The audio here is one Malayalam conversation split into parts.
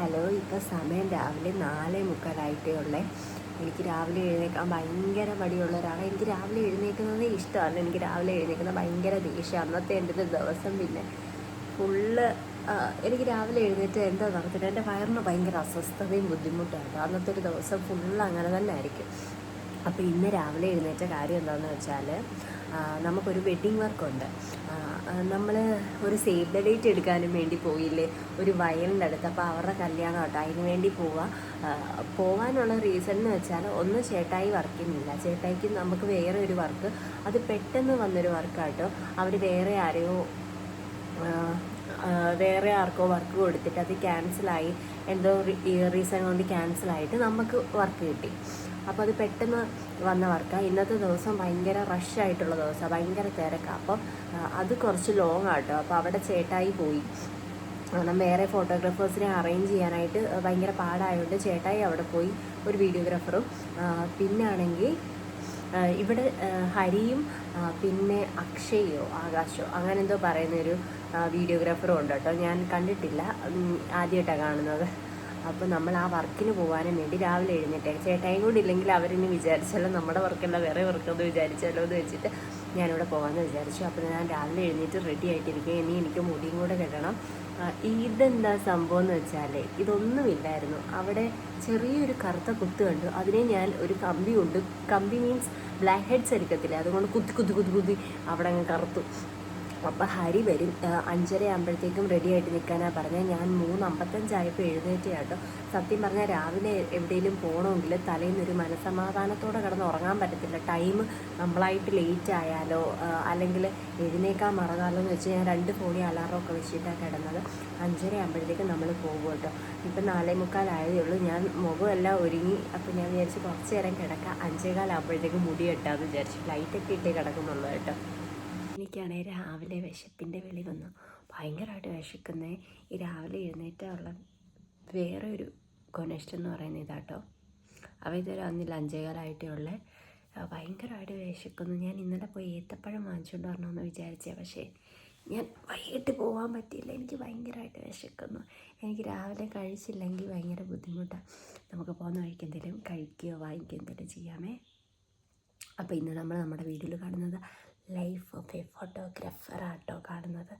ഹലോ ഇപ്പോൾ സമയം രാവിലെ നാലേ മുക്കാലായിട്ടേ ഉള്ളേ എനിക്ക് രാവിലെ എഴുന്നേക്കാൻ ഭയങ്കര മടിയുള്ള ഒരാളാണ്. എനിക്ക് രാവിലെ എഴുന്നേക്കുന്നത് ഇഷ്ടമാണ്. എനിക്ക് രാവിലെ എഴുന്നേക്കുന്നത് ഭയങ്കര ദേഷ്യം. അന്നത്തെ എന്റെ ഒരു ദിവസം പിന്നെ ഫുള്ള് എനിക്ക് രാവിലെ എഴുന്നേറ്റ് എന്താ നടത്തിട്ട് എന്റെ വയറിന് ഭയങ്കര അസ്വസ്ഥതയും ബുദ്ധിമുട്ടാണ്. അന്നത്തെ ഒരു ദിവസം ഫുള്ള് അങ്ങനെ തന്നെ ആയിരിക്കും. അപ്പോൾ ഇന്ന് രാവിലെ എഴുന്നേറ്റ കാര്യം എന്താണെന്ന് വെച്ചാൽ നമുക്കൊരു വെഡ്ഡിങ് വർക്കുണ്ട് നമ്മൾ ഒരു സേവ് ദ ഡേറ്റ് എടുക്കാനും വേണ്ടി പോയില്ലേ? ഒരു വയലിന്റെ അടുത്ത്. അപ്പോൾ അവരുടെ കല്യാണം കേട്ടോ അതിന് വേണ്ടി പോവുക പോകാനുള്ള റീസൺ എന്ന് വെച്ചാൽ ഒന്ന് ചേട്ടായി വർക്കിനില്ല ചേട്ടായിക്ക് നമുക്ക് വേറെ ഒരു വർക്ക് അത് പെട്ടെന്ന് വന്നൊരു വർക്കാട്ടോ അവർ വേറെ ആരെയോ വേറെ ആർക്കോ വർക്ക് കൊടുത്തിട്ട് അത് ക്യാൻസലായി എന്തോ റീസൺ കൊണ്ട് ക്യാൻസലായിട്ട് നമുക്ക് വർക്ക് കിട്ടി. അപ്പോൾ അത് പെട്ടെന്ന് വന്ന വർക്കാണ് ഇന്നത്തെ ദിവസം ഭയങ്കര റഷ് ആയിട്ടുള്ള ദിവസമാണ് ഭയങ്കര തിരക്കാണ് അപ്പോൾ അത് കുറച്ച് ലോങ് ആട്ടോ അപ്പോൾ അവിടെ ചേട്ടായി പോയി. കാരണം വേറെ ഫോട്ടോഗ്രാഫേഴ്സിനെ അറേഞ്ച് ചെയ്യാനായിട്ട് ഭയങ്കര പാടായതുകൊണ്ട് ചേട്ടായി അവിടെ പോയി ഒരു വീഡിയോഗ്രാഫറും പിന്നെ ആണെങ്കിൽ ഇവിടെ ഹരിയും പിന്നെ അക്ഷയോ ആകാശോ അങ്ങനെ എന്തോ പറയുന്നൊരു വീഡിയോഗ്രാഫറും ഉണ്ട് കേട്ടോ ഞാൻ കണ്ടിട്ടില്ല. ആദ്യമായിട്ടാണ് കാണുന്നത്. അപ്പോൾ നമ്മൾ ആ വർക്കിന് പോകാനും വേണ്ടി രാവിലെ എഴുന്നേറ്റേ. ചേട്ടായും കൂടി ഇല്ലെങ്കിൽ അവരിനി വിചാരിച്ചാലോ നമ്മുടെ വർക്കല്ല വേറെ വർക്കെന്ന് വിചാരിച്ചാലോ എന്ന് വെച്ചിട്ട് ഞാനിവിടെ പോകാമെന്ന് വിചാരിച്ചു. അപ്പോൾ ഞാൻ രാവിലെ എഴുന്നേറ്റ് റെഡി ആയിട്ടിരിക്കും ഇനി എനിക്ക് മുടിയും കൂടെ കെട്ടണം. ഇതെന്താ സംഭവം എന്ന് വെച്ചാൽ ഇതൊന്നുമില്ലായിരുന്നു അവിടെ ചെറിയൊരു കറുത്ത കുത്ത് കണ്ടു. അതിനെ ഞാൻ ഒരു കമ്പി കൊണ്ട് കമ്പി മീൻസ് ബ്ലാക്ക് ഹെഡ്സ് എടുക്കത്തില്ല അതുകൊണ്ട് കുത്തി കുത്തി കുത്തി കുത്തി അവിടെ അങ്ങ് കറുത്തു. അപ്പം ഹരി വരും. അഞ്ചര ആകുമ്പോഴത്തേക്കും റെഡി ആയിട്ട് നിൽക്കാനാണ് പറഞ്ഞത്. ഞാൻ മൂന്ന് അമ്പത്തഞ്ചായപ്പോൾ എഴുന്നേറ്റ് കേട്ടോ സത്യം പറഞ്ഞാൽ രാവിലെ എവിടെയെങ്കിലും പോകണമെങ്കിൽ തലേന്ന് ഒരു മനസമാധാനത്തോടെ കിടന്ന് ഉറങ്ങാൻ പറ്റത്തില്ല. ടൈം നമ്മളായിട്ട് ലേറ്റ് ആയാലോ അല്ലെങ്കിൽ എഴുന്നേക്കാൻ മറന്നാലോ എന്ന് വെച്ച് ഞാൻ രണ്ട് ഫോണിൽ അലാറമൊക്കെ വെച്ചിട്ടാണ് കിടന്നത്. അഞ്ചര ആകുമ്പോഴത്തേക്കും നമ്മൾ പോകും കേട്ടോ. ഇപ്പം നാലേ മുക്കാലായതേ ഉള്ളൂ. ഞാൻ മുഖമെല്ലാം ഒരുങ്ങി. അപ്പം ഞാൻ വിചാരിച്ച് കുറച്ച് നേരം കിടക്കാം. അഞ്ചേകാലാകുമ്പോഴത്തേക്കും മുടി കെട്ടാമെന്ന് വിചാരിച്ചു. ലൈറ്റൊക്കെ ഇട്ടേ കിടക്കുന്നുള്ളൂ കേട്ടോ. എനിക്കാണെങ്കിൽ രാവിലെ വിശപ്പിന്റെ വിളി വന്നു. ഭയങ്കരമായിട്ട് വിശക്കുന്നേ. ഈ രാവിലെ എഴുന്നേറ്റുള്ള വേറെ ഒരു കൊനഷ്ടം എന്ന് പറയുന്നത് ഇതാട്ടോ. അവ ഇതുവരെ അന്ന് അഞ്ചേകാലായിട്ടേ ഉള്ളേ. ഭയങ്കരമായിട്ട് വിശക്കുന്നു. ഞാൻ ഇന്നലെ പോയി ഏത്തപ്പഴം വാങ്ങിച്ചുകൊണ്ട് വരണമെന്ന് വിചാരിച്ചേ. പക്ഷേ ഞാൻ വൈകിട്ട് പോകാൻ പറ്റിയില്ല. എനിക്ക് ഭയങ്കരമായിട്ട് വിശക്കുന്നു. എനിക്ക് രാവിലെ കഴിച്ചില്ലെങ്കിൽ ഭയങ്കര ബുദ്ധിമുട്ടാണ് നമുക്ക് പോകുന്ന വഴിക്ക് എന്തെങ്കിലും കഴിക്കുകയോ വാങ്ങിക്കുകയോ എന്തെങ്കിലും ചെയ്യാമേ. അപ്പോൾ ഇന്ന് നമ്മൾ നമ്മുടെ വീഡിയോയിൽ കാണുന്നത് ലൈഫ് ഓഫ് എ ഫോട്ടോഗ്രാഫർ ആട്ടോ കാണുന്നത്.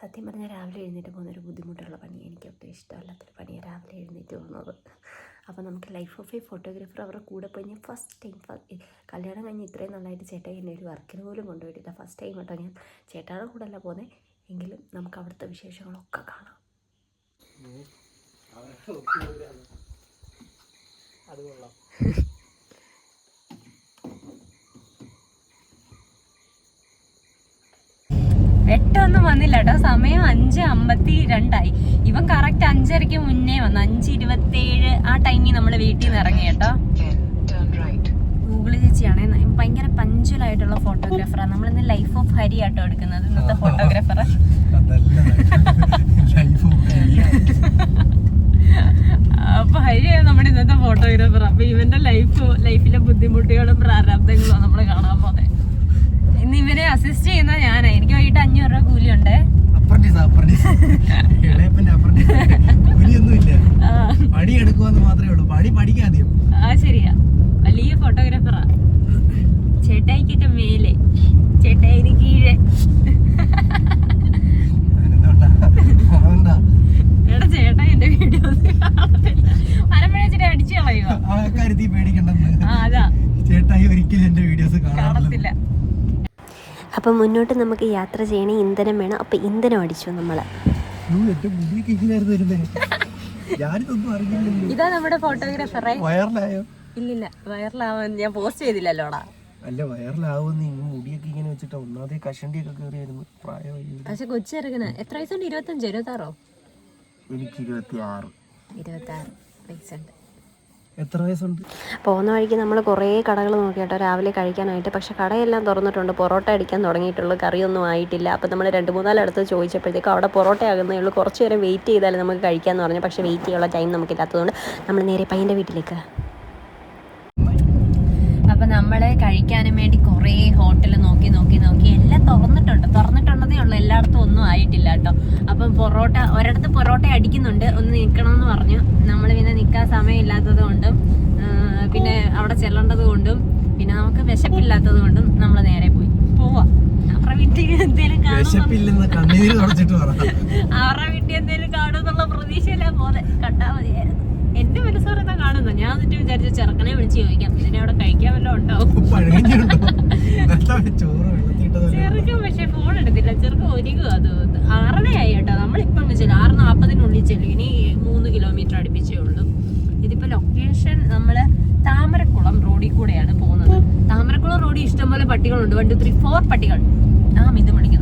സത്യം പറഞ്ഞാൽ രാവിലെ എഴുന്നേറ്റ് പോകുന്ന ഒരു ബുദ്ധിമുട്ടുള്ള പണി എനിക്ക് ഒട്ടും ഇഷ്ടമല്ലാത്തൊരു പണിയാണ് രാവിലെ എഴുന്നേറ്റ് പോകുന്നത്. അപ്പോൾ നമുക്ക് ലൈഫ് ഓഫ് എ ഫോട്ടോഗ്രാഫർ അവരുടെ കൂടെ പോയി ഞാൻ ഫസ്റ്റ് ടൈം കല്യാണം കഴിഞ്ഞ് ഇത്രയും നന്നായിട്ട് ചേട്ടായി എന്നെ ഒരു വർക്കിന് പോലും കൊണ്ടുപോയിട്ടില്ല. ഫസ്റ്റ് ടൈം കേട്ടോ ഞാൻ ചേട്ടായുടെ കൂടെ അല്ല പോകുന്നത് എങ്കിലും നമുക്ക് അവിടുത്തെ വിശേഷങ്ങളൊക്കെ കാണാം. അത് കൊള്ളാം. വെട്ടൊന്നും വന്നില്ല കേട്ടോ സമയം അഞ്ച് അമ്പത്തി രണ്ടായി ഇവൻ കറക്റ്റ് അഞ്ചരയ്ക്ക് മുന്നേ വന്നു. അഞ്ച് ഇരുപത്തേഴ് ആ ടൈമിൽ നമ്മൾ വീട്ടിൽ നിന്ന് ഇറങ്ങി കേട്ടോ. ഗൂഗിൾ ചേച്ചിയാണ്. ഭയങ്കര പഞ്ചുവലായിട്ടുള്ള ഫോട്ടോഗ്രാഫറാണ് നമ്മൾ ഇന്ന് ലൈഫ് ഓഫ് ഹരി ആട്ടോ എടുക്കുന്നത്. ഇന്നത്തെ ഫോട്ടോഗ്രാഫർ അപ്പൊ ഹരിയാണ് നമ്മുടെ ഇന്നത്തെ ഫോട്ടോഗ്രാഫർ അപ്പൊ ഇവന്റെ ലൈഫ് ലൈഫിലെ ബുദ്ധിമുട്ടുകളും പ്രാരാബ്ദങ്ങളും നമ്മൾ കാണാൻ പോകുന്നത് ഇന്ന് ഇവരെ അസിസ്റ്റ് ചെയ്യുന്ന ഞാനാ. എനിക്ക് വൈകിട്ട് അഞ്ഞൂറ് രൂപ കൂലിയുണ്ട്. പണി എടുക്കുമെന്ന് മാത്രമേ ഉള്ളൂ. പടി പഠിക്കാൻ ആ ശരിയാ. വലിയ ഫോട്ടോഗ്രാഫറാ ചേട്ടായിക്കൊക്കെ മേലെ. ചേട്ടായിന് കീഴെ. എടാ ചേട്ടായി എന്റെ വീഡിയോസ് മരമ്പഴ ചേട്ടാ അടിച്ചു കളയുക ആ കാര്യത്തിൽ പേടിക്കണ്ടെന്ന്. ആ അതാ. ചേട്ടായി ഒരിക്കലും എന്റെ വീഡിയോസ് കാണാറില്ല. അപ്പം മുന്നോട്ട് നമുക്ക് യാത്ര ചെയ്യണേ ഇന്ധനം വേണം. അപ്പം ഇന്ധനം അടിച്ചു നമ്മൾ ഇതാ നമ്മുടെ ഫോട്ടോഗ്രാഫറെ. വയറിലായോ ഇല്ലില്ല വൈറലാവാൻ ഞാൻ പോസ്റ്റ് ചെയ്തില്ലല്ലോടാ. അല്ല വയറിലാവുന്ന മുടിയൊക്കെ ഇങ്ങനെ വെച്ചിട്ട് ഒന്നാമതേ കഷണ്ടിയൊക്കെ കയറിയായിരുന്നു. പ്രായമായി പക്ഷെ കൊച്ചു ഇറങ്ങുന്ന എത്ര വയസ്സുണ്ട്? ഇരുപത്തഞ്ചോ ഇരുപത്താറോ എനിക്ക് ഇരുപത്തി ആറ് വയസ്സുണ്ട്. എത്ര വയസ്സുണ്ട്? പോകുന്ന വഴിക്ക് നമ്മൾ കുറേ കടകൾ നോക്കി കേട്ടോ രാവിലെ കഴിക്കാനായിട്ട്. പക്ഷെ കടയെല്ലാം തുറന്നിട്ടുണ്ട്. പൊറോട്ട അടിക്കാൻ തുടങ്ങിയിട്ടുള്ളൂ. കറിയൊന്നും ആയിട്ടില്ല. അപ്പോൾ നമ്മൾ രണ്ട് മൂന്നാലടുത്ത് ചോദിച്ചപ്പോഴത്തേക്കും അവിടെ പൊറോട്ട ആകുന്നേ ഉള്ളൂ. കുറച്ച് നേരം വെയിറ്റ് ചെയ്താൽ നമുക്ക് കഴിക്കാമെന്ന് പറഞ്ഞു. പക്ഷേ വെയിറ്റ് ചെയ്യാനുള്ള ടൈം നമുക്കില്ലാത്തതുകൊണ്ട് നമ്മൾ നേരെ പയ്യന്റെ വീട്ടിലേക്ക്. നമ്മൾ കഴിക്കാനും വേണ്ടി കുറേ ഹോട്ടൽ നോക്കി നോക്കി നോക്കി എല്ലാം തുറന്നിട്ടുണ്ട്. തുറന്നിട്ടുണ്ടെന്നേ ഉള്ളൂ. എല്ലായിടത്തും ഒന്നും ആയിട്ടില്ല കേട്ടോ. അപ്പം പൊറോട്ട ഒരിടത്ത് പൊറോട്ട അടിക്കുന്നുണ്ട്. ഒന്ന് നിൽക്കണമെന്ന് പറഞ്ഞു. നമ്മൾ പിന്നെ നിൽക്കാൻ സമയമില്ലാത്തത് കൊണ്ടും പിന്നെ അവിടെ ചെല്ലേണ്ടത് കൊണ്ടും പിന്നെ നമുക്ക് വിശപ്പില്ലാത്തത് കൊണ്ടും നമ്മൾ നേരെ പോയി. പോവാ. അവരുടെ വീട്ടിൽ എന്തേലും അവരുടെ വീട്ടിൽ എന്തേലും കാണുമെന്നുള്ള പ്രതീക്ഷയില്ല പോലെ കണ്ടാ മതിയായിരുന്നു. എന്റെ മനസ്സോരെന്നാ കാണുന്നു? ഞാൻ എന്നിട്ട് വിചാരിച്ച ചെറുക്കനെ വിളിച്ച് ചോദിക്കാം. ഇതിനെ അവിടെ കഴിക്കാൻ വല്ലതും ഉണ്ടാവും ചെറുക്കൻ പക്ഷെ ഫോൺ എടുത്തില്ല. ചെറുക്കൻ ഒരുങ്ങും അത്. ആറരയായി കേട്ടോ. നമ്മളിപ്പം അങ്ങ് ചെല്ലും. ആറ് നാൽപ്പതിനുള്ളിൽ ചെല്ലും. ഇനി മൂന്ന് കിലോമീറ്റർ അടുപ്പിച്ചേ ഉള്ളൂ. ഇതിപ്പോ ലൊക്കേഷൻ നമ്മൾ താമരക്കുളം റോഡിൽ കൂടെയാണ് പോകുന്നത്. താമരക്കുളം റോഡിൽ ഇഷ്ടംപോലെ പട്ടികളുണ്ട്. വൺ ടു ത്രീ ഫോർ പട്ടികൾ. ആ ഇത് വിളിക്കുന്നു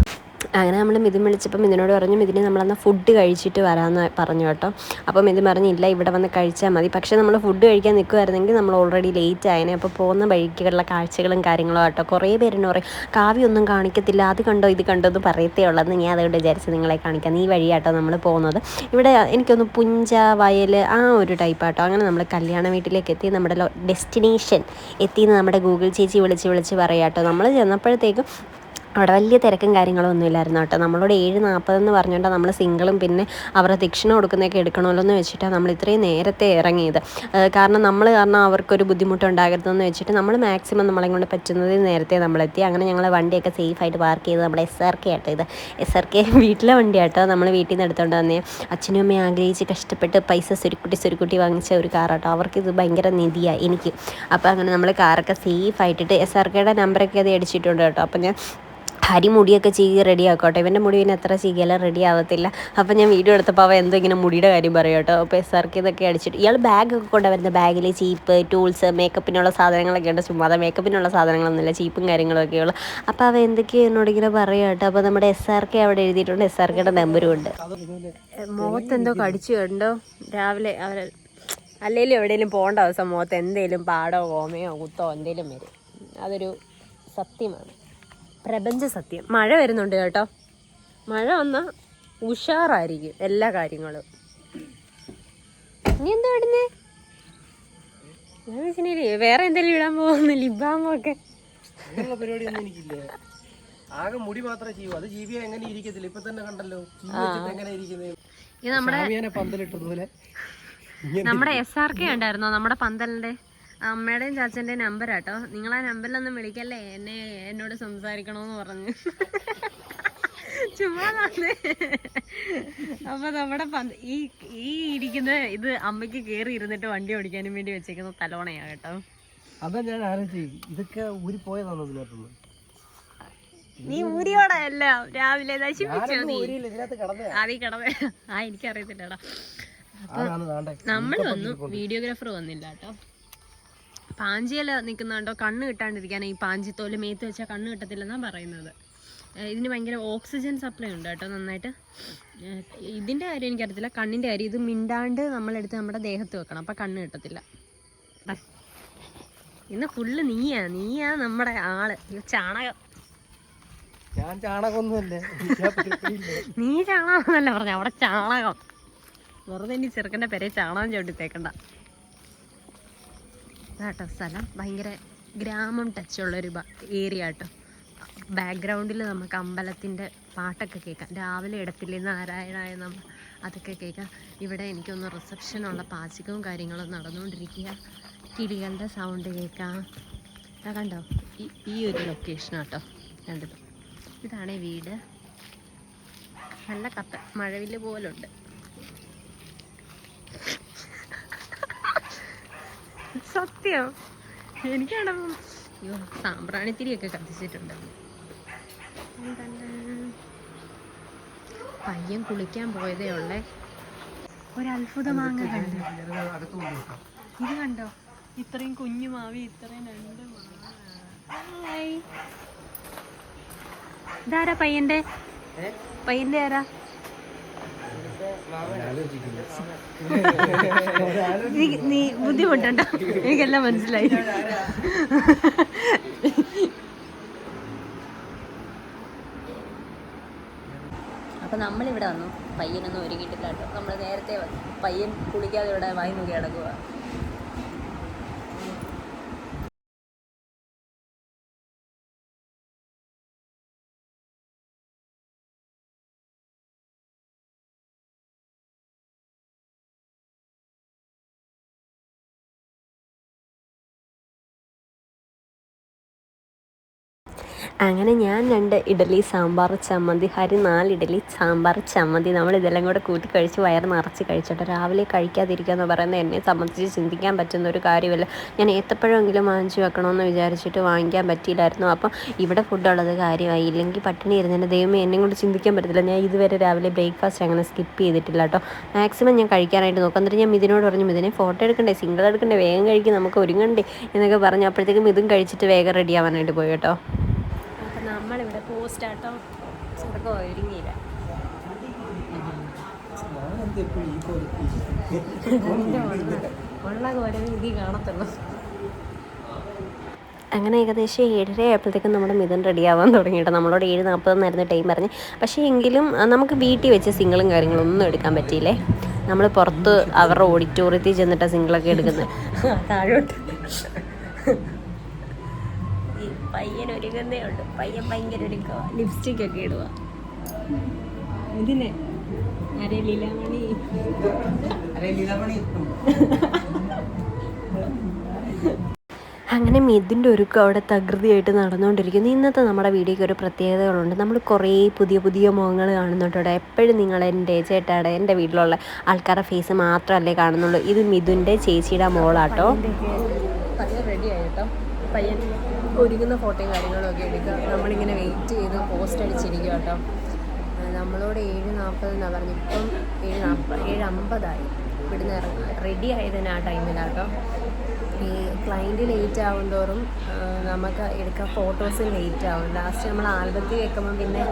അങ്ങനെ നമ്മൾ മിഥുൻ വിളിച്ചപ്പം മിഥുനോട് പറഞ്ഞു മിഥുനെ നമ്മളന്ന് ഫുഡ് കഴിച്ചിട്ട് വരാമെന്ന് പറഞ്ഞു കേട്ടോ. അപ്പം മിഥുൻ പറഞ്ഞില്ല ഇവിടെ വന്ന് കഴിച്ചാൽ മതി. പക്ഷേ നമ്മൾ ഫുഡ് കഴിക്കാൻ നിൽക്കുമായിരുന്നെങ്കിൽ നമ്മൾ ഓൾറെഡി ലേറ്റ് ആയേനെ. അപ്പോൾ പോകുന്ന വഴിക്കുള്ള കാഴ്ചകളും കാര്യങ്ങളും കേട്ടോ കുറേ പേരെന്നു പറയും കാവ്യൊന്നും കാണിക്കത്തില്ല. അത് കണ്ടോ ഇത് കണ്ടോ എന്ന് പറയത്തേ ഉള്ളതെന്ന് ഞാൻ അതുകൊണ്ട് വിചാരിച്ച് നിങ്ങളെ കാണിക്കാം. ഈ വഴിയാട്ടോ നമ്മൾ പോകുന്നത്. ഇവിടെ എനിക്കൊന്ന് പുഞ്ച വയൽ ആ ഒരു ടൈപ്പാട്ടോ അങ്ങനെ നമ്മൾ കല്യാണ വീട്ടിലേക്ക് എത്തി. നമ്മുടെ ഡെസ്റ്റിനേഷൻ എത്തിയെന്ന് നമ്മുടെ ഗൂഗിൾ ചേച്ചി വിളിച്ച് വിളിച്ച് പറയാട്ടോ. നമ്മൾ ചെന്നപ്പോഴത്തേക്കും അവിടെ വലിയ തിരക്കും കാര്യങ്ങളും ഒന്നും ഇല്ലായിരുന്നു കേട്ടോ. നമ്മളോട് ഏഴ് നാൽപ്പതെന്ന് പറഞ്ഞുകൊണ്ട് നമ്മൾ സിംഗിളും പിന്നെ അവരുടെ ദക്ഷിണ കൊടുക്കുന്നതൊക്കെ എടുക്കണമല്ലോ എന്ന് വെച്ചിട്ടാണ് നമ്മൾ ഇത്രയും നേരത്തെ ഇറങ്ങിയത്. കാരണം നമ്മൾ കാരണം അവർക്കൊരു ബുദ്ധിമുട്ടുണ്ടാകരുതെന്ന് വെച്ചിട്ട് നമ്മൾ മാക്സിമം നമ്മളെ കൊണ്ട് പറ്റുന്നത് നേരത്തെ നമ്മളെത്തി. അങ്ങനെ ഞങ്ങൾ വണ്ടിയൊക്കെ സേഫായിട്ട് പാർക്ക് ചെയ്ത് നമ്മുടെ എസ് ആർ കെ ആട്ടോ ഇത്. എസ് ആർ കെ വീട്ടിലെ വണ്ടി ആട്ടോ നമ്മൾ വീട്ടിൽ നിന്ന് എടുത്തുകൊണ്ട് വന്നേ. അച്ഛനും അമ്മയും ആഗ്രഹിച്ച് കഷ്ടപ്പെട്ട് പൈസ സുരുക്കുട്ടി സുരുക്കുട്ടി വാങ്ങിച്ച ഒരു കാറാട്ടോ. അവർക്ക് ഇത് ഭയങ്കര നിധിയാണ് എനിക്ക്. അപ്പോൾ അങ്ങനെ നമ്മൾ കാറൊക്കെ സേഫ് ആയിട്ടിട്ട് എസ് ആർ കെയുടെ നമ്പറൊക്കെ അത് അടിച്ചിട്ടുണ്ട് കേട്ടോ. അപ്പോൾ ഞാൻ ഹരി മുടിയൊക്കെ ചീകി റെഡി ആക്കോട്ടെ ഇവന്റെ മുടി പിന്നെ എത്ര ചീകിയാലും റെഡി ആവത്തില്ല. അപ്പം ഞാൻ വീഡിയോ എടുത്തപ്പോൾ അവൻ എന്തോ ഇങ്ങനെ മുടിയുടെ കാര്യം പറയും കേട്ടോ. അപ്പോൾ എസ് ആർ ഇതൊക്കെ അടിച്ചിട്ട് ഇയാൾ ബാഗൊക്കെ കൊണ്ടുവരുന്ന ബാഗിൽ ചീപ്പ് ടൂൾസ് മേക്കപ്പിനുള്ള സാധനങ്ങളൊക്കെ ഉണ്ട്. ചുമ്മാതെ മേക്കപ്പിനുള്ള സാധനങ്ങളൊന്നുമില്ല. ചീപ്പും കാര്യങ്ങളൊക്കെ ഉള്ളു. അപ്പോൾ അവ എന്തൊക്കെയോ എന്നോട് ഇങ്ങനെ പറയും കേട്ടോ. അപ്പോൾ നമ്മുടെ എസ് ആർ കെ അവിടെ എഴുതിയിട്ടുണ്ട്. എസ് ആർ കെയുടെ നമ്പരും ഉണ്ട്. മുഖത്ത് എന്തോ കടിച്ചു കണ്ടോ? രാവിലെ അവർ അല്ലെങ്കിലും എവിടെയെങ്കിലും പോകേണ്ട ദിവസം മുഖത്ത് എന്തെങ്കിലും പാടോ കോമയോ കുത്തോ എന്തെങ്കിലും വരും. അതൊരു സത്യമാണ്. പ്രപഞ്ച സത്യം. മഴ വരുന്നുണ്ട് കേട്ടോ. മഴ വന്നാൽ ഉഷാറായിരിക്കും എല്ലാ കാര്യങ്ങളും. നീ എന്താ ഇടുന്നേ? ഞാൻ വെച്ചില്ലേ വേറെ എന്തെങ്കിലും ഇടാൻ പോകുന്നു ലിബാമോ ഒക്കെ. ആകെ മുടി മാത്രമേ ചെയ്യൂ. അത് ജീവിയെ എങ്ങനെ ഇരിക്കത്തില്ല? ഇപ്പൊ തന്നെ കണ്ടല്ലോ. എങ്ങനെ ഇരിക്കുന്നത് നമ്മുടെ പന്തലിട്ടതുപോലെ. നമ്മുടെ എസ് ആർ കെ ഉണ്ടായിരുന്നോ? നമ്മുടെ പന്തലിന്റെ അമ്മയുടെയും ചാച്ചന്റെയും നമ്പർ ആട്ടോ നിങ്ങൾ ആ നമ്പറിലൊന്നും വിളിക്കല്ലേ? എന്നെ എന്നോട് സംസാരിക്കണമെന്ന് പറഞ്ഞു. ചുമ്മാ അപ്പൊ നമ്മുടെ ഈ ഈ ഇരിക്കുന്ന ഇത് അമ്മയ്ക്ക് കേറി ഇരുന്നിട്ട് വണ്ടി ഓടിക്കാനും വേണ്ടി വെച്ചേക്കുന്ന തലോണയാ കേട്ടോ. അതാ ഞാൻ ആലോചിച്ചു ഇതൊക്കെ ഊരി പോയതാണോ ഇതിനകത്തുനിന്ന്? നീ ഊരിയോടെ എല്ലാം. രാവിലെ നശിപ്പിച്ചോ നീ ആ എനിക്കറിയത്തില്ലടാ. നമ്മളൊന്നും താണ്ടേ നമ്മൾ വന്നു വീഡിയോഗ്രാഫർ വന്നില്ല കേട്ടോ പാഞ്ചിയല നിൽക്കുന്നുണ്ടോ? കണ്ണ് കിട്ടാണ്ടിരിക്കാൻ ഈ പാഞ്ചിത്തോൽ മേത്ത് വെച്ചാൽ കണ്ണ് കിട്ടത്തില്ലെന്നാണ് പറയുന്നത്. ഇതിന് ഭയങ്കര ഓക്സിജൻ സപ്ലൈ ഉണ്ട് കേട്ടോ നന്നായിട്ട്. ഇതിന്റെ കാര്യം എനിക്കറിയത്തില്ല. കണ്ണിന്റെ കാര്യം. ഇത് മിണ്ടാണ്ട് നമ്മളെടുത്ത് നമ്മുടെ ദേഹത്ത് വെക്കണം. അപ്പം കണ്ണ് കിട്ടത്തില്ല. ഇന്ന് ഫുള്ള് നീയാ. നീയാ നമ്മുടെ ആൾ. ചാണകം. ഞാൻ ചാണകമൊന്നുമല്ലേ. നീ ചാണകമല്ല പറഞ്ഞ. അവിടെ ചാണകം. വെറുതെ ഇനി ചെറുക്കന്റെ പെരെ ചാണകം ചവിട്ടിത്തേക്കണ്ട ഇതാട്ടോ സ്ഥലം. ഭയങ്കര ഗ്രാമം ടച്ചുള്ളൊരു ഏരിയ കേട്ടോ. ബാക്ക്ഗ്രൗണ്ടിൽ നമുക്ക് അമ്പലത്തിന്റെ പാട്ടൊക്കെ കേൾക്കാം. രാവിലെ ഇടത്തില്ലേ നാരായണായ നമ്മൾ അതൊക്കെ കേൾക്കാം. ഇവിടെ എനിക്കൊന്ന് റിസപ്ഷനുള്ള പാചകവും കാര്യങ്ങളും നടന്നുകൊണ്ടിരിക്കുക. കിളികളുടെ സൗണ്ട് കേൾക്കാം. കണ്ടോ? ഈ ഈ ഒരു കേട്ടോ. കണ്ടത് ഇതാണ് വീട്. നല്ല കപ്പ മഴവിൽ പോലുണ്ട്. സത്യം. എനിക്കാണോ? അയ്യോ സാമ്പ്രാണിത്തിരിയൊക്കെ കത്തിച്ചിട്ടുണ്ട്. പയ്യൻ കുളിക്കാൻ പോയതേ ഉള്ളേ. ഒരു അത്ഭുത മാങ്ങ കണ്ടു. ഇത് കണ്ടോ? ഇത്രയും കുഞ്ഞു മാവി ഇത്രയും രണ്ട്. ഇതാരാ പയ്യന്റെ? പയ്യന്റെ ആരാ? നീ നീ ബുദ്ധിമുട്ടുണ്ടോ. എനിക്കെല്ലാം മനസ്സിലായി. അപ്പം നമ്മളിവിടെ വന്നു. പയ്യനൊന്നും ഒരുങ്ങിയിട്ടില്ല കേട്ടോ. നമ്മൾ നേരത്തെ വന്നു. പയ്യൻ കുളിക്കാതെ ഇവിടെ വായി നോക്കി കിടക്കുക അങ്ങനെ ഞാൻ രണ്ട് ഇഡലി സാമ്പാർ ചമ്മന്തി ഹരി നാല് ഇഡലി സാമ്പാർ ചമ്മന്തി. നമ്മൾ ഇതെല്ലാം കൂടെ കൂട്ടി കഴിച്ച് വയറ് നിറച്ച് കഴിച്ചോട്ടെ. രാവിലെ കഴിക്കാതിരിക്കുക എന്ന് പറയുന്നത് എന്നെ സംബന്ധിച്ച് ചിന്തിക്കാൻ പറ്റുന്ന ഒരു കാര്യമല്ല. ഞാൻ ഏത്തപ്പഴമെങ്കിലും വാങ്ങിച്ചു വെക്കണമെന്ന് വിചാരിച്ചിട്ട് വാങ്ങിക്കാൻ പറ്റിയില്ലായിരുന്നു. അപ്പം ഇവിടെ ഫുഡുള്ളത് കാര്യമായി. ഇല്ലെങ്കിൽ പട്ടിണി ഇരുന്നതിന്റെ ദൈവമേ എന്നെ കൊണ്ട് ചിന്തിക്കാൻ പറ്റത്തില്ല. ഞാൻ ഇതുവരെ രാവിലെ ബ്രേക്ക്ഫാസ്റ്റ് അങ്ങനെ സ്കിപ്പ് ചെയ്തിട്ടില്ല കേട്ടോ. മാക്സിമം ഞാൻ കഴിക്കാനായിട്ട് നോക്കാം. എന്നിട്ട് ഞാൻ മിതിനോട് പറഞ്ഞു മിതിനെ ഫോട്ടോ എടുക്കണ്ടേ? സിംഗിൾ എടുക്കണ്ടേ? വേഗം കഴിക്കും. നമുക്ക് ഒരുങ്ങണ്ടേ? എന്നൊക്കെ പറഞ്ഞു. അപ്പോഴത്തേക്കും ഇതും കഴിച്ചിട്ട് വേഗം റെഡി ആവാനായിട്ട് പോയി കേട്ടോ. നമ്മളിവിടെ പോസ്റ്റ് ആട്ടോ ചെറുക്കം ഒരുങ്ങിയില്ല ഉള്ള കോരം എനിക്ക് കാണത്തുള്ളൂ. അങ്ങനെ ഏകദേശം ഏഴര ആയപ്പോഴത്തേക്കും നമ്മുടെ മിഥുൻ റെഡി ആവാൻ തുടങ്ങിയിട്ട് നമ്മളോട് ഏഴ് നാൽപ്പതെന്നായിരുന്നു ടൈം പറഞ്ഞ്. പക്ഷേ എങ്കിലും നമുക്ക് വീട്ടിൽ വെച്ച് സിംഗിളും കാര്യങ്ങളും ഒന്നും എടുക്കാൻ പറ്റിയില്ലേ? നമ്മൾ പുറത്ത് അവരുടെ ഓഡിറ്റോറിയത്തിൽ ചെന്നിട്ടാണ് സിംഗിളൊക്കെ എടുക്കുന്നത്. താഴോട്ട്. പയ്യൻ ഒരുങ്ങുന്നേ ഉള്ളൂ. പയ്യൻ ഭയങ്കര ഒരുക്കുക ലിപ്സ്റ്റിക് ഒക്കെ ഇടുക ഇതിനെ. അരേ ലീലാമണി. അങ്ങനെ മിഥുന്റെ ഒരുക്കം അവിടെ തകൃതിയായിട്ട് നടന്നുകൊണ്ടിരിക്കുന്നു. ഇന്നത്തെ നമ്മുടെ വീഡിയോയ്ക്ക് ഒരു പ്രത്യേകതകളുണ്ട്. നമ്മൾ കുറേ പുതിയ പുതിയ മുഖങ്ങൾ കാണുന്നുണ്ട് ഇവിടെ എപ്പോഴും നിങ്ങൾ എന്റെ ചേട്ടാടെ എന്റെ വീട്ടിലുള്ള ആൾക്കാരുടെ ഫേസ് മാത്രമല്ലേ കാണുന്നുള്ളൂ. ഇത് മിഥുന്റെ ചേച്ചിയുടെ മോളാട്ടോ. റെഡി ആയിട്ടോ പയ്യൻ ഒരുങ്ങുന്ന ഫോട്ടോയും കാര്യങ്ങളും ഒക്കെ എടുക്കുക. നമ്മളിങ്ങനെ വെയിറ്റ് ചെയ്ത് പോസ്റ്റ് അടിച്ചിരിക്കുക കേട്ടോ. നമ്മളോട് ഏഴ് നാൽപ്പതെന്നാണ് പറഞ്ഞത് ഇപ്പം ഏഴ് നാൽപ്പത് ഏഴ് അമ്പതായി ഇവിടുന്ന് റെഡി ആയതിന് ആ ടൈമിലാട്ടോ ഈ ക്ലയന്റ് ലേറ്റ് ആവും തോറും നമുക്ക് എടുക്കാൻ ഫോട്ടോസ് ലേറ്റ് ആവും. ലാസ്റ്റ് നമ്മൾ ആൽബത്തിൽ വെക്കുമ്പോൾ പിന്നെ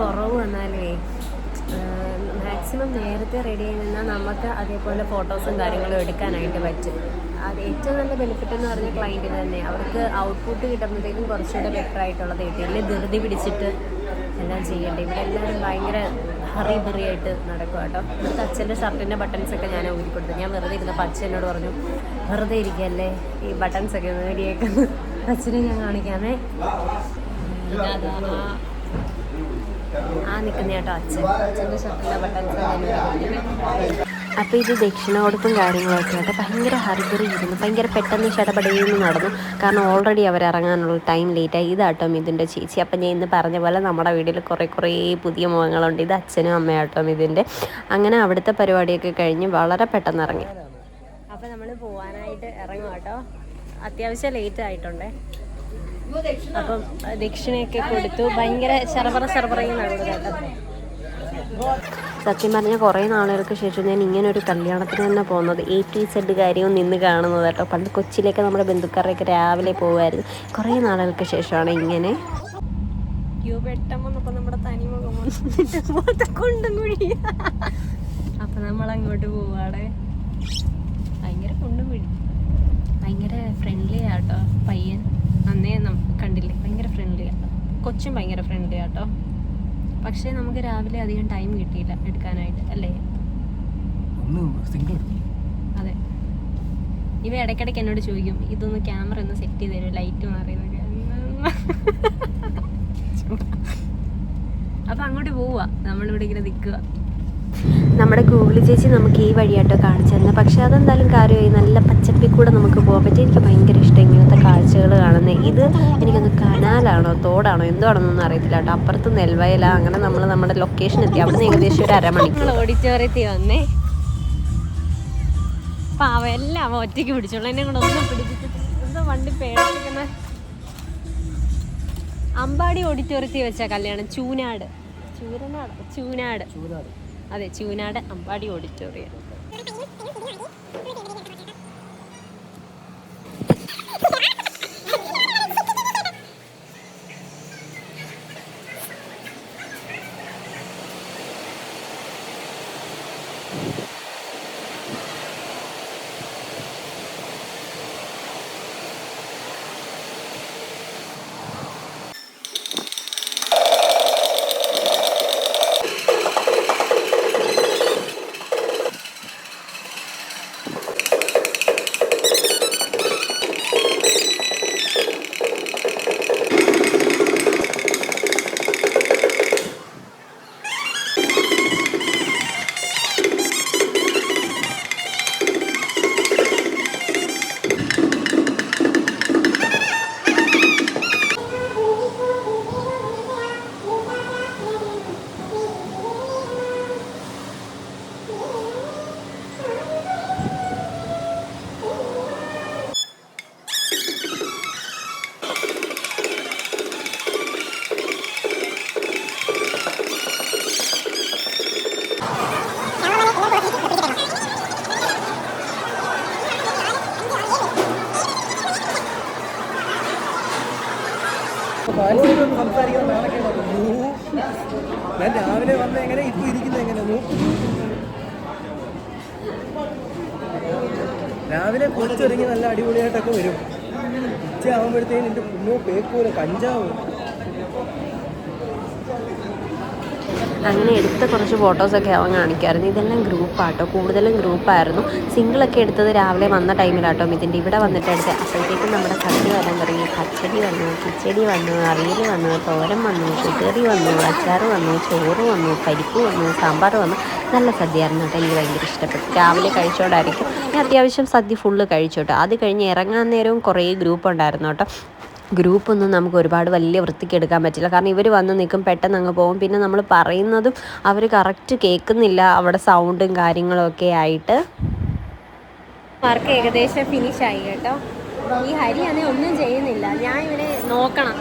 കുറവ് വന്നാലേ മാക്സിമം നേരത്തെ റെഡി ആയി നിന്നാൽ നമുക്ക് അതേപോലെ ഫോട്ടോസും കാര്യങ്ങളും എടുക്കാനായിട്ട് പറ്റും. അത് ഏറ്റവും നല്ല ബെനിഫിറ്റ് എന്ന് പറഞ്ഞ ക്ലയന്റിന് തന്നെ. അവർക്ക് ഔട്ട്പുട്ട് കിട്ടുമ്പോഴത്തേക്കും കുറച്ചുകൂടെ ബെറ്റർ ആയിട്ടുള്ളത് കിട്ടും. ഇല്ലെങ്കിൽ ധൃതി പിടിച്ചിട്ട് എല്ലാം ചെയ്യണ്ടേ? ഇവിടെ എല്ലാവരും ഭയങ്കര ഹറി ബറി ആയിട്ട് നടക്കുക കേട്ടോ. ഇവിടുത്തെ അച്ഛന്റെ ഷർട്ടിന്റെ ബട്ടൺസ് ഒക്കെ ഞാൻ ഊരി കൊടുത്തു ഞാൻ വെറുതെ ഇരുന്നപ്പോൾ അച്ഛനോട് പറഞ്ഞു വെറുതെ ഇരിക്കല്ലേ? ഈ ബട്ടൺസ് ഒക്കെ നേടിയേക്കുന്നു അച്ഛനെ ഞാൻ കാണിക്കാമേ. ആ നിൽക്കുന്ന കേട്ടോ അച്ഛൻ. അച്ഛന്റെ ഷർട്ടിന്റെ ബട്ടൺസ് അപ്പോൾ ഇത് ദക്ഷിണ കൊടുപ്പും കാര്യങ്ങളൊക്കെ ആയിട്ട് ഭയങ്കര ഹറിബറി ഇരുന്നു ഭയങ്കര പെട്ടെന്ന് ചടപടയെന്ന് നടന്നു. കാരണം ഓൾറെഡി അവർ ഇറങ്ങാനുള്ള ടൈം ലേറ്റായി ഇതാട്ടോ ഇതിന്റെ ചേച്ചി. അപ്പം ഞാൻ ഇന്ന് പറഞ്ഞ പോലെ നമ്മുടെ വീട്ടിൽ കുറേ കുറേ പുതിയ മുഖങ്ങളുണ്ട്. ഇത് അച്ഛനും അമ്മയാട്ടോ ഇതിന്റെ അങ്ങനെ അവിടുത്തെ പരിപാടിയൊക്കെ കഴിഞ്ഞ് വളരെ പെട്ടെന്ന് ഇറങ്ങി. അപ്പം നമ്മൾ പോകാനായിട്ട് ഇറങ്ങും കേട്ടോ അത്യാവശ്യം ലേറ്റ് ആയിട്ടുണ്ടേ. അപ്പം ദക്ഷിണയൊക്കെ കൊടുത്തു. ഭയങ്കര ശർബറ ശർബറയും നടന്നു കേട്ടോ സത്യം പറഞ്ഞാൽ കുറേ നാളുകൾക്ക് ശേഷം ഞാൻ ഇങ്ങനെ ഒരു കല്യാണത്തിന് തന്നെ പോകുന്നത്. എ ടി സെഡ് കാര്യവും നിന്ന് കാണുന്നത് കേട്ടോ. പണ്ട് കൊച്ചിയിലേക്ക് നമ്മുടെ ബന്ധുക്കാരുടെയൊക്കെ രാവിലെ പോകുമായിരുന്നു. കുറേ നാളുകൾക്ക് ശേഷമാണ് ഇങ്ങനെ. അപ്പം നമ്മൾ അങ്ങോട്ട് പോവാടെ. ഭയങ്കര കൊണ്ടും കുഴി. ഭയങ്കര ഫ്രണ്ട്ലി ആട്ടോ പയ്യൻ. അന്നേ കണ്ടില്ലേ? ഭയങ്കര ഫ്രണ്ട്ലി ആട്ടോ കൊച്ചും ഭയങ്കര ഫ്രണ്ട്ലി ആട്ടോ പക്ഷേ നമുക്ക് രാവിലെ അധികം ടൈം കിട്ടിയില്ല എടുക്കാനായിട്ട് അല്ലേ? അതെ. ഇവ ഇടയ്ക്കിടയ്ക്ക് എന്നോട് ചോദിക്കും ഇതൊന്ന് ക്യാമറ ഒന്ന് സെറ്റ് ചെയ്ത് തരും ലൈറ്റ് മാറിയെന്നൊക്കെ. അപ്പൊ അങ്ങോട്ട് പോവുക. നമ്മളിവിടെ ഇങ്ങനെ നിൽക്കുക. നമ്മുടെ ഗൂഗിൾ ചേച്ചി നമുക്ക് ഈ വഴിയാട്ടോ കാണിച്ചു തരുന്നത്. പക്ഷേ അതെന്തായാലും കാര്യമായി നല്ല പച്ചപ്പിൽ കൂടെ നമുക്ക് പോകാൻ പറ്റും. എനിക്ക് ഭയങ്കര ഇഷ്ടം ഇങ്ങനത്തെ കാഴ്ചകൾ കാണുന്നത് ഇത് എനിക്കൊന്ന് കനാലാണോ തോടാണോ എന്താണെന്നൊന്നും അറിയത്തില്ല കേട്ടോ. അപ്പുറത്ത് നെൽവയല അങ്ങനെ നമ്മൾ നമ്മുടെ ലൊക്കേഷൻ എത്തി. അവിടെ നിന്ന് ഏകദേശം ഒരു അരമണിക്കൂർ ഓഡിറ്റോറിയത്തിൽ വന്നേ. പാവ എല്ലാം ഒറ്റയ്ക്ക് പിടിച്ചോളൂ. എന്നെ കൂടെ ഒന്നും പിടിച്ചിട്ട് എന്തോ വണ്ടി പേടിക്കുന്ന അമ്പാടി ഓഡിറ്റോറിയത്തിൽ വെച്ച കല്യാണം. ചൂനാട്. ചൂരനാട്. ചൂനാട്. അതെ ചൂനാട് അമ്പാടി ഓഡിറ്റോറിയം. ഞാൻ രാവിലെ വന്ന എങ്ങനെ ഇപ്പൊ ഇരിക്കുന്നത് എങ്ങനെ. രാവിലെ പൊളിച്ചൊരുങ്ങി നല്ല അടിപൊളിയായിട്ടൊക്കെ വരും. ഉച്ച ആവുമ്പോഴത്തേക്കും എന്റെ പുന്നോ പേക്കൂല കഞ്ചാവ്. അങ്ങനെ എടുത്ത കുറച്ച് ഫോട്ടോസൊക്കെ അവൻ കാണിക്കായിരുന്നു. ഇതെല്ലാം ഗ്രൂപ്പാട്ടോ കൂടുതലും ഗ്രൂപ്പായിരുന്നു സിംഗിളൊക്കെ എടുത്തത് രാവിലെ വന്ന ടൈമിലാട്ടോ ഇതിന്റെ ഇവിടെ വന്നിട്ട് എടുത്ത്. അപ്പോഴത്തേക്കും നമ്മുടെ സദ്യ വരാൻ തുടങ്ങി. പച്ചടി വന്നു കിച്ചടി വന്നു അവിയൽ വന്നു തോരൻ വന്നു ചുട്ടറി വന്നു അച്ചാർ വന്നു ചോറ് വന്നു പരിപ്പ് വന്നു സാമ്പാർ വന്നു. നല്ല സദ്യയായിരുന്നു കേട്ടോ. എനിക്ക് ഭയങ്കര ഇഷ്ടപ്പെട്ടു. രാവിലെ കഴിച്ചോണ്ടായിരിക്കും. ഞാൻ അത്യാവശ്യം സദ്യ ഫുള്ള് കഴിച്ചു കേട്ടോ. അത് കഴിഞ്ഞ് ഇറങ്ങാൻ നേരവും കുറേ ഗ്രൂപ്പ് ഉണ്ടായിരുന്നു കേട്ടോ. ഗ്രൂപ്പൊന്നും നമുക്ക് ഒരുപാട് വലിയ വൃത്തിക്ക് എടുക്കാൻ പറ്റില്ല. കാരണം ഇവർ വന്ന് നിൽക്കും പെട്ടെന്ന് അങ്ങ് പോകും. പിന്നെ നമ്മൾ പറയുന്നതും അവർ കറക്റ്റ് കേൾക്കുന്നില്ല അവിടെ സൗണ്ടും കാര്യങ്ങളും ഒക്കെ ആയിട്ട്. വർക്ക് ഏകദേശം ഫിനിഷ് ആയി കേട്ടോ. ഈ ഹരി അതെ ഒന്നും ചെയ്യുന്നില്ല. ഞാൻ ഇവനെ നോക്കണം.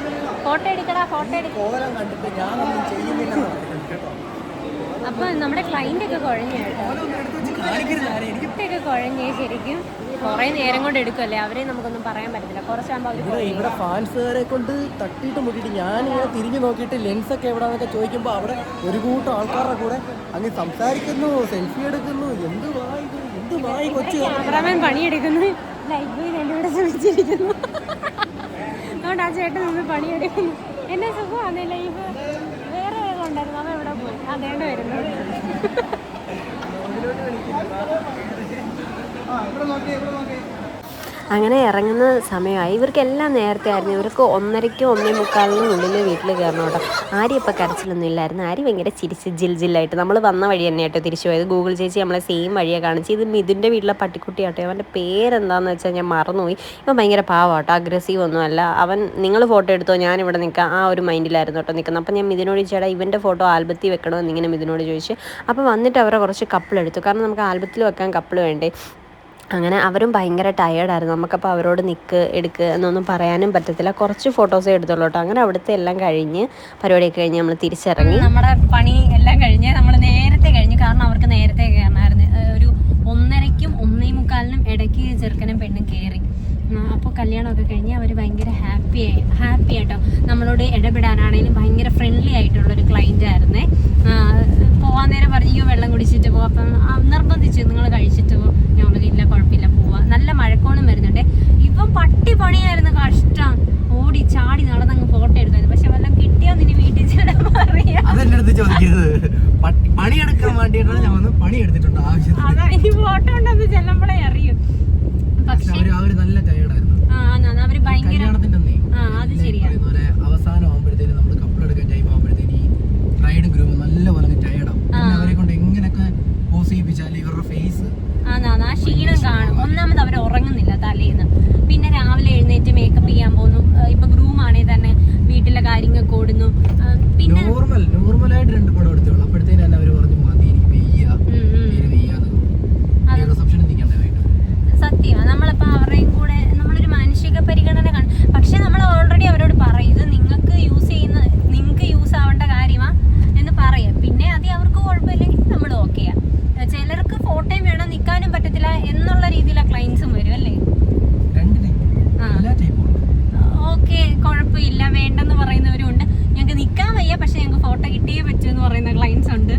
ഫോട്ടോ എടുക്കടാ ഫോട്ടോ എടുക്കണം അപ്പൊ നമ്മുടെ ക്ലൈന്റ് ഒക്കെ കുഴഞ്ഞു കേട്ടോ. ഒക്കെ കുഴഞ്ഞേ ശരിക്കും കുറേ നേരം കൊണ്ട് എടുക്കുമല്ലേ അവരെ നമുക്കൊന്നും പറയാൻ പറ്റത്തില്ല. കുറച്ചാകുമ്പോൾ ഇവിടെ ഫാൻസുകാരെ കൊണ്ട് തട്ടിയിട്ട് മുട്ടിയിട്ട് ഇങ്ങനെ തിരിഞ്ഞു നോക്കിയിട്ട് ലെൻസ് ഒക്കെ എവിടാന്നൊക്കെ ചോദിക്കുമ്പോൾ അവിടെ ഒരു കൂട്ടം ആൾക്കാരുടെ കൂടെ അങ്ങ് സംസാരിക്കുന്നു സെൽഫി എടുക്കുന്നു. എന്ത് വായി എന്ത് വായി കൊച്ചു? ക്യാമറാമാൻ പണിയെടുക്കുന്നു. ലൈഫ് ബോയ് ഇവിടെ ശ്രമിച്ചിരിക്കുന്നു അതുകൊണ്ട് ആ ചേട്ടൻ നമ്മൾ പണിയെടുക്കുന്നു. എന്നെ സുഖമാണ് ലൈഫ്. വേറെ ഉണ്ടായിരുന്നു അവൻ എവിടെ പോയി? അതേണ്ട വരുന്നു. ഇവിടെ നോക്കി ഇവിടെ നോക്കി. അങ്ങനെ ഇറങ്ങുന്ന സമയമായി. ഇവർക്കെല്ലാം നേരത്തെ ആയിരുന്നു. ഇവർക്ക് ഒന്നരയ്ക്കോ ഒന്നേ മുക്കാലിനും ഉള്ളിൽ വീട്ടിൽ കയറണം കേട്ടോ. ആരും ഇപ്പോൾ കരച്ചിലൊന്നും ഇല്ലായിരുന്നു. ആരും ഭയങ്കര ചിരിച്ച് ജിൽ ജില്ലായിട്ട്. നമ്മൾ വന്ന വഴി തന്നെ കേട്ടോ തിരിച്ചു പോയത്. ഗൂഗിൾ ചേച്ചി നമ്മളെ സെയിം വഴിയെ കാണിച്ച് ഇത് മിഥുന്റെ വീട്ടിലെ പട്ടിക്കുട്ടിയാട്ടോ. അവന്റെ പേരെന്താണെന്ന് വെച്ചാൽ ഞാൻ മറന്നുപോയി. ഇവൻ ഭയങ്കര പാവാട്ടോ. അഗ്രസീവ് ഒന്നുമല്ല അവൻ നിങ്ങൾ ഫോട്ടോ എടുത്തോ ഞാൻ ഇവിടെ നിൽക്കാം ആ ഒരു മൈൻഡിലായിരുന്നു കേട്ടോ നിൽക്കുന്നത് അപ്പം ഞാൻ മിഥുനോട് ചേട്ടാ ഇവന്റെ ഫോട്ടോ ആൽബത്തിൽ വെക്കണമെന്ന് ഇങ്ങനെ മിഥുനോട് ചോദിച്ചു. അപ്പോൾ വന്നിട്ട് അവരെ കുറച്ച് കപ്പിൾ എടുത്തു. കാരണം നമുക്ക് ആൽബത്തിൽ വെക്കാൻ കപ്പിൾ വേണ്ടേ. അങ്ങനെ അവരും ഭയങ്കര ടയേർഡായിരുന്നു നമുക്കപ്പോൾ അവരോട് നിൽക്ക് എടുക്ക് എന്നൊന്നും പറയാനും പറ്റത്തില്ല. കുറച്ച് ഫോട്ടോസേ എടുത്തുള്ളൂ കേട്ടോ അങ്ങനെ അവിടുത്തെ എല്ലാം കഴിഞ്ഞ് പരിപാടിയൊക്കെ കഴിഞ്ഞ് നമ്മൾ തിരിച്ചിറങ്ങി. നമ്മുടെ പണി എല്ലാം കഴിഞ്ഞ് നമ്മൾ നേരത്തെ കഴിഞ്ഞു. കാരണം അവർക്ക് നേരത്തെ കയറണമായിരുന്നു ഒരു ഒന്നരയ്ക്കും ഒന്നേ മുക്കാലിനും ഇടയ്ക്ക് ചെറുക്കനും പെണ്ണും കയറി കല്യാണമൊക്കെ കഴിഞ്ഞ് അവർ ഭയങ്കര ഹാപ്പി ആയി ഹാപ്പി ആയിട്ടോ. നമ്മളോട് ഇടപെടാനാണെങ്കിലും ഭയങ്കര ഫ്രണ്ട്ലി ആയിട്ടുള്ളൊരു ക്ലൈന്റ് ആയിരുന്നേ. പോകാൻ പോവാൻ നേരം പറഞ്ഞു വെള്ളം കുടിച്ചിട്ട് പോകാം അപ്പം നിർബന്ധിച്ച് നിങ്ങൾ കഴിച്ചിട്ട് പോകും ഞങ്ങൾ ഇല്ല കുഴപ്പമില്ല പോവാം. നല്ല മഴക്കോളും വരുന്നുണ്ട്. ഇപ്പം പട്ടി പണിയായിരുന്നു കഷ്ടം. ഓടി ചാടി നടന്നങ്ങ് ഫോട്ടോ എടുത്തായിരുന്നു പക്ഷെ വല്ലതും കിട്ടിയോ നിന്നെ വീട്ടിൽ ചെല്ലാൻ പറയാ അതെന്റെ അടുത്ത് ചോദിക്കുന്നത്? പട്ടി- പണിയെടുക്കാൻ വേണ്ടിയിട്ടാണ് ഞാൻ വന്ന് പണിയെടുത്തിട്ടുണ്ട് ആവശ്യം അതാ ഈ ഫോട്ടോ ഉണ്ടെന്ന് ചെല്ലുമ്പോഴേ അറിയും. പക്ഷെ നല്ല ടയേർഡായിരുന്നു അവസാനം ആകുമ്പോഴത്തേനും നമ്മൾ കപ്പിളെടുക്കാൻ ടൈം ആകുമ്പോഴത്തേന് ഈ ബ്രൈഡും ഗ്രൂമും നല്ല പോലെ ടയേർഡാവും അവരെ കൊണ്ട് എങ്ങനെയൊക്കെ പോസ് ചെയ്യിപ്പിച്ചാൽ ഇവരുടെ ഫേസ് ആ ക്ഷീണം കാണും. ഒന്നാമത് അവർ ഉറങ്ങുന്നില്ല തലേന്ന്. പിന്നെ രാവിലെ എഴുന്നേറ്റ് മേക്കപ്പ് ചെയ്യാൻ പോകുന്നു. ഇപ്പൊ ഗ്രൂം ആണെങ്കിൽ തന്നെ വീട്ടിലെ കാര്യങ്ങൾക്ക് ഓടുന്നു. പിന്നെ നോർമൽ നോർമലായിട്ട് രണ്ട് പടം എടുത്തോളൂ അപ്പോഴത്തേനും തന്നെ അവർ പറഞ്ഞു മതി എനിക്ക് വെയ്യ. ഉം, ഉം. തീരെ വെയ്യാന്ന് റിസപ്ഷനിൽ നിൽക്കണ്ടേ വൈകിട്ട് സത്യമാണ് നമ്മളിപ്പോൾ അവരുടെയും കൂടെ നമ്മളൊരു മാനുഷിക പരിഗണന കാണും പക്ഷെ നമ്മൾ ഓൾറെഡി അവരോട് പറയും ഇത് നിങ്ങൾക്ക് യൂസ് ചെയ്യുന്ന നിങ്ങൾക്ക് യൂസ് ആവേണ്ട കാര്യമാ എന്ന് പറയാം അത് അവർക്ക് കുഴപ്പമില്ലെങ്കിൽ നമ്മൾ ഓക്കെയാ ചിലർക്ക് ഫോട്ടോയും വേണം നിൽക്കാനും പറ്റത്തില്ല എന്നുള്ള രീതിയിലാണ് ക്ലൈൻസും വരും അല്ലേ? ഓക്കെ കുഴപ്പമില്ല. വേണ്ടെന്ന് പറയുന്നവരും ഉണ്ട്. ഞങ്ങൾക്ക് നിൽക്കാൻ വയ്യ പക്ഷെ ഞങ്ങൾക്ക് ഫോട്ടോ കിട്ടിയേ പറ്റൂ എന്ന് പറയുന്ന ക്ലൈൻസ് ഉണ്ട്.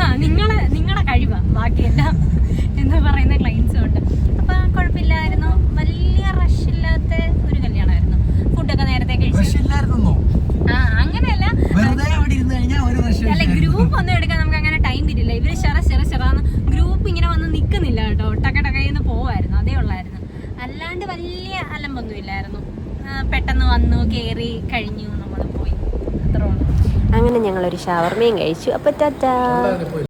ആ നിങ്ങളെ നിങ്ങളെ കഴിവാ. ബാക്കിയെല്ലാം എന്ന് പറയുന്ന ക്ലൈൻസും ഉണ്ട്. അപ്പൊ കുഴപ്പമില്ലായിരുന്നു. വലിയ റഷ് ഇല്ലാത്ത ഒരു കല്യാണമായിരുന്നു. ഫുഡൊക്കെ നേരത്തെ കഴിച്ചു. അങ്ങനെയല്ല. വെറുതെ അവിടെ ഇരുന്ന് കഴിഞ്ഞാൽ ഒരു റഷ് അല്ല ഗ്രൂപ്പ് ഒന്നും എടുക്കാൻ നമുക്ക് അങ്ങനെ ടൈം തരില്ല ഇവർ ചെറ ചെറ ചെറാന്ന് ഗ്രൂപ്പ് ഇങ്ങനെ വന്ന് നിൽക്കുന്നില്ല കേട്ടോ ടക്ക ടക്കയെന്ന് പോവായിരുന്നു അതേ ഉള്ളായിരുന്നു അല്ലാണ്ട് വലിയ അലമ്പൊന്നും ഇല്ലായിരുന്നു പെട്ടെന്ന് വന്നു കയറി കഴിഞ്ഞു നമ്മൾ പോയി. അത്രേ ഉള്ളൂ. അങ്ങനെ ഞങ്ങളൊരു ഷവർമയും കഴിച്ചു. അപ്പോൾ ടാറ്റാ.